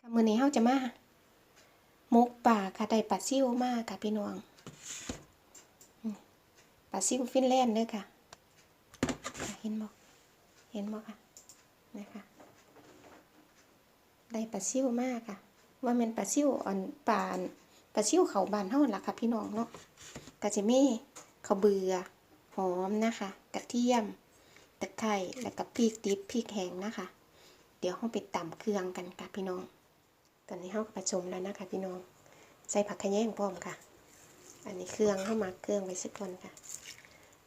ค่ะมื้อนี้เฮาจะมาหมกป่าค่ะได้ปลาซิ่วมากค่ะพี่น้องปลาซิ่วฟินแลนด์เด้อค่ะค่ะ เห็นบ่เห็นบ่ค่ะนะคะได้ปลาซิ่วมากค่ะ ว่าม่นปลาซิ่วอ่อนปลาปลาซิ่วเขาบานเฮาล่ะค่ะพี่น้องเนาะก็จะมีข้าเบือหอมนะคะ กระเทียมตะไคร้แล้วก็พริกดิบพริกแห้งนะคะ เดี๋ยวเฮาไปตำเครื่องกันค่ะพี่น้อง ตอนนี้เฮาก็ผสมแล้วนะคะ พี่น้อง ใส่ผักขะแยงพร้อมค่ะ อันนี้เครื่องเฮามาเครื่องไว้สักก่อนค่ะ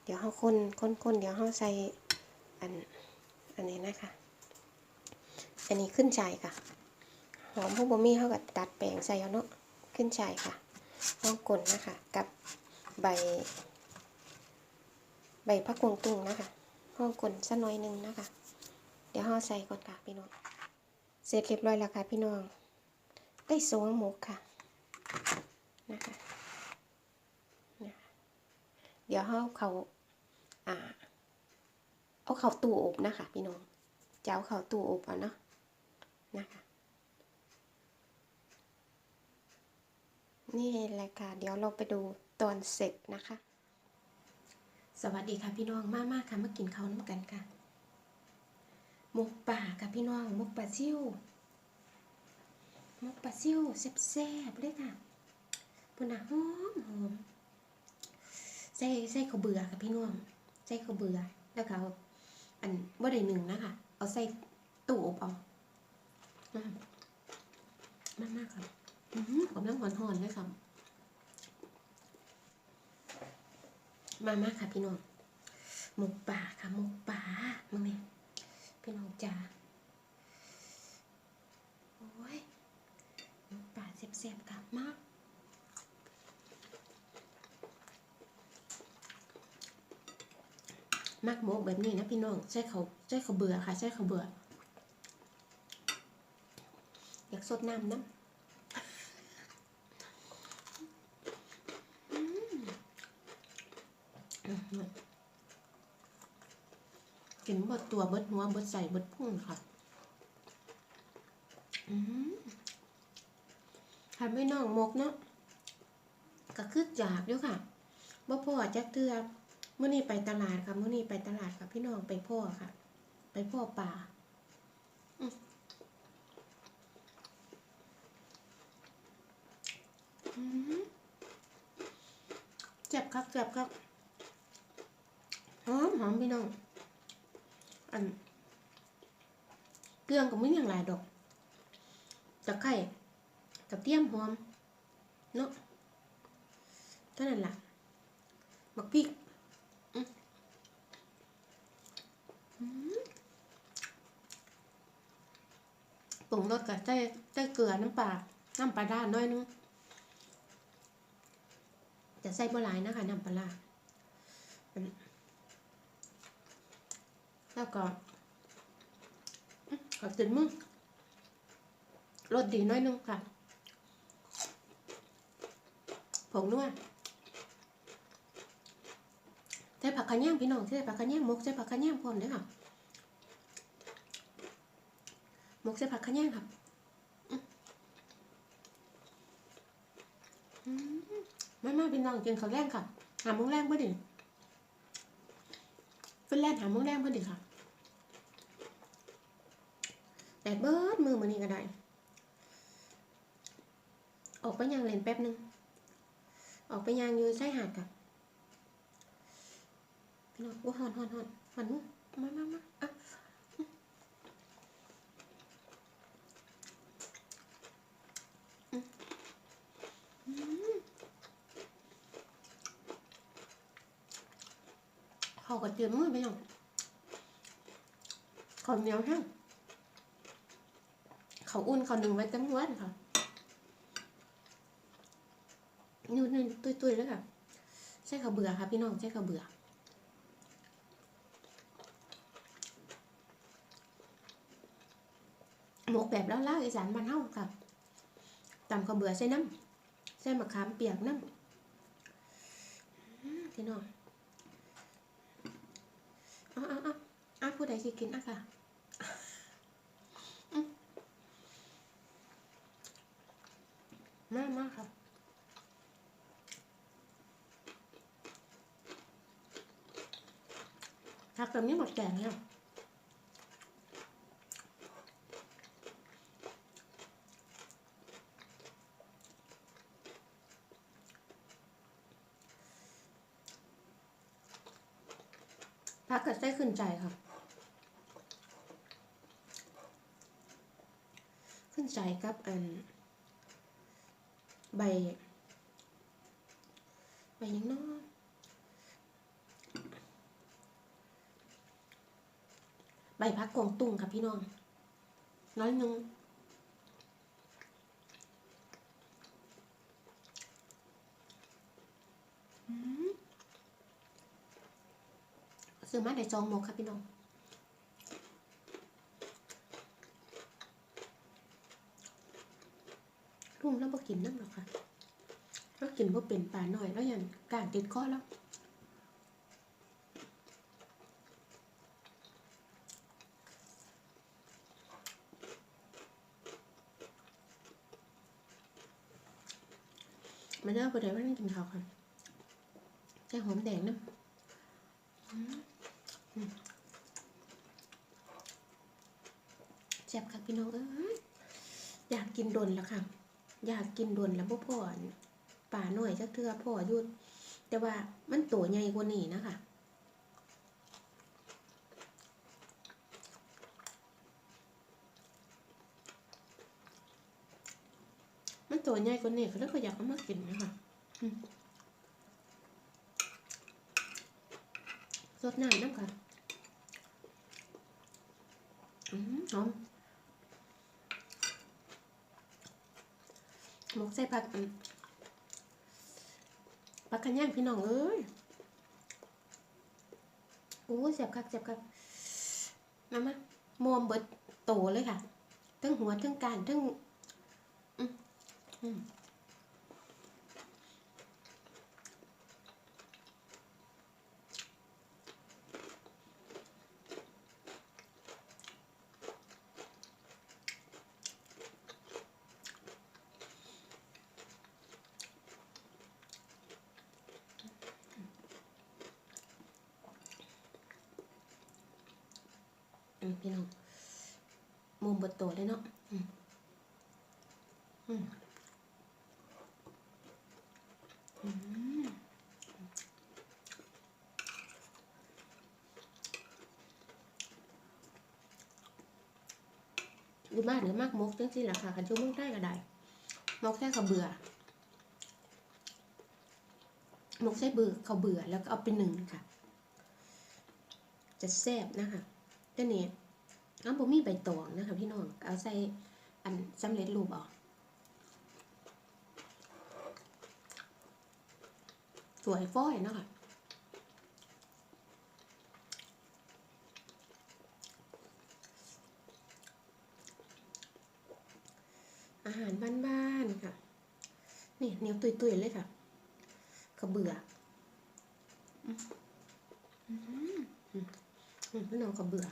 เดี๋ยวเฮาคนคนค้นเดี๋ยวเฮาใส่อันอันนี้นะคะ อันนี้ขึ้นชายค่ะ หอมพวกบะมี่เฮาก็ตัดแปลงใส่เอาเนาะขึ้นชายค่ะห้องกลนนะคะ กับใบ ใบพักกวงตุ้งนะคะห้องกลนสักหน่อยหนึงนะคะ เดี๋ยวเฮาใส่ก่อนค่ะพี่น้อง เสร็จเรียบร้อยแล้วค่ะพี่น้อง ได้สวงหมูค่ะนะคะเดี๋ยวเอาเขาอ่าเอาเขาตู้อบนะคะพี่น้องจะเอาเขาตู้อบเอาเนาะนะคะนี่แหละค่ะเดี๋ยวเราไปดูตอนเสร็จนะคะ สวัสดีค่ะพี่น้องมากมากค่ะมากินข้าวน้ำกันค่ะหมกป่าค่ะพี่น้องหมกป่าซิ่ว มกปลาซิ่วแซ่บๆเลยค่ะปุ่นนะหอมหอมใส่ใส่ข้าวเบื่อค่ะพี่น้องใส่ข้าวเบื่อแล้วก็อันว่ได้หนึ่งนะคะเอาใส่ตู้อบเอาอมากมากค่ะอือหือกำลังหอนๆเลยค่ะมามากค่ะพี่น้องหมกป่าค่ะหมกป่ามึงนี่พี่น้องจ๋าโอ้ย ปลาเสียบกลับมากมากโมกแบบนี้นะพี่น้องใช่เขาใช่เขาเบื่อค่ะใช่เขาเบื่อ อยากสดน้ำน้ำอืมอืมกินบดตัวบดหัวบดใส่บดพุ่งค่ะ อืม ทำให้น้องมกเนาะก็คือจากอยู่ค่ะบ่พ่อจักเทือเมื่อนี้ไปตลาดค่ะเมื่อนี้ไปตลาดค่ะพี่น้องไปพ่อค่ะ ไปพ่อป่าเจ็บครับเจ็บครับหอมหอมพี่น้อง อันเครื่องก็ไม่อย่างไรดอกตะไคร้ กับเทียมหอมเนาะเท่านั้นล่ะบักพริกปรุงรสกับใส่ใส่เกลือน้ำปลา น้ำปลาด้านน้อยนึงจะใส่บะหลายนะคะน้ำปลาแล้วก็ขอติดมึงรสดีน้อยนึงค่ะ ผงนัวใส่ผักขะแยงพี่น้องใส่ผักขะแยงมกใส่ผักขะแยงพร้อมเด้ค่ะมกใส่ผักขะแยงครับมอืมมามาพี่น้องกินข้าวแรงค่ะหาโมงแรงพอดีเป็นแรงหาโมงแรงพอดีค่ะแต่เบิดมือมันนี่ก็ได้ ออกไปยางเล่นแป๊บหนึง ออกไปยางอยู่ใส่หาดกับพี่น้องว่าหอนหอนหอนหอนมามามาอะเขาก็เตรียมมือไปน้องข้าเหนียวแห้งเขาอุ่นเขาหนึ่งไว้ตั้งวันค่ะ นู่นนี่ตุยตุยๆแล้วค่ะใช่ข้าวเบื่อค่ะพี่น้องใช่ข้าวเบื่อหมกแบบล่าๆอีสานบ้านเฮาค่ะตำข้าวเบื่อใส่น้ำใส่มะขามเปียกน้ำพี่น้องเอ้าเอ้าเอ้าอาผู้ใดสิกินอะค่ะอืมากค่ะ ผัก แบบนี้หมดแกงเนี่ยผักกัดไส้ขึ้นใจค่ะขึ้นใจกับอัน ใบ ใบยังน้อ ใบพักกวงตุ้งค่ะพี่น้อง น้อยหนึงซื้อมาได้จองหมกค่ะพี่น้องลุงแล้วบ่กินน้ำหรอกค่ะแล้วกินบ่เป็นป่าหน่อยแล้วยันกางติดคอแล้ว มาเด้อประเดี๋ยวมานั่งกินข้าวค่ะแค่หอมแดงน้ำอืมอืมแซ่บค่ะพี่น้องเอ้ยอยากกินดนแล้วค่ะ อยากกินดนแล้วพ่พ่อนป่าหน่อยจักเทือพ่อยุดแต่ว่ามันตัวใหญ่กว่านี้นะคะ มัน ตัวใหญ่กว่านี้เขาเลยก็อยากเอามากินนะคะอืมสดน้ำน้ำค่ะอืมหอมหมกใส่ผักอันผักขันย่างพี่น้องเอ้ยโอ้ยเสียบคักเสียบคักมามา มวมเบิดโตเลยค่ะทั้งหัวทั้งการทั้งอืมอืม พี่น้องมุมบดโตเลยเนาะอืมอืม อืม ดูมากหรือมากมกจังสิล่ะค่ะคันชูมึงได้ก็ได้มกแค่เขาเบื่อมกใส่เบื่อเขาเบื่อแล้วก็เอาไปหนึ่งค่ะ จะแซ่บนะคะเจ้านี่น้ำผมมีใบตองนะคะพี่น้องเอาใส่อันสำเร็จรูปออกสวยฟ้อยนะคะ อาหารบ้านๆค่ะ นี่เหนียวตุยๆเลยค่ะเขาเบื่อพี่น้องเขาเบื่อ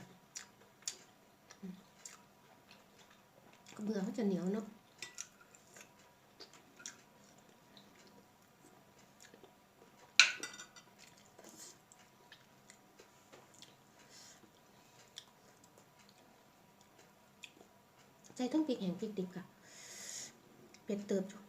อืมเขาเบื่อเขาจะเหนียวเนาะใส่ทั้งพริกแห้งพริกดิบค่ะ เพชรเติบอยู่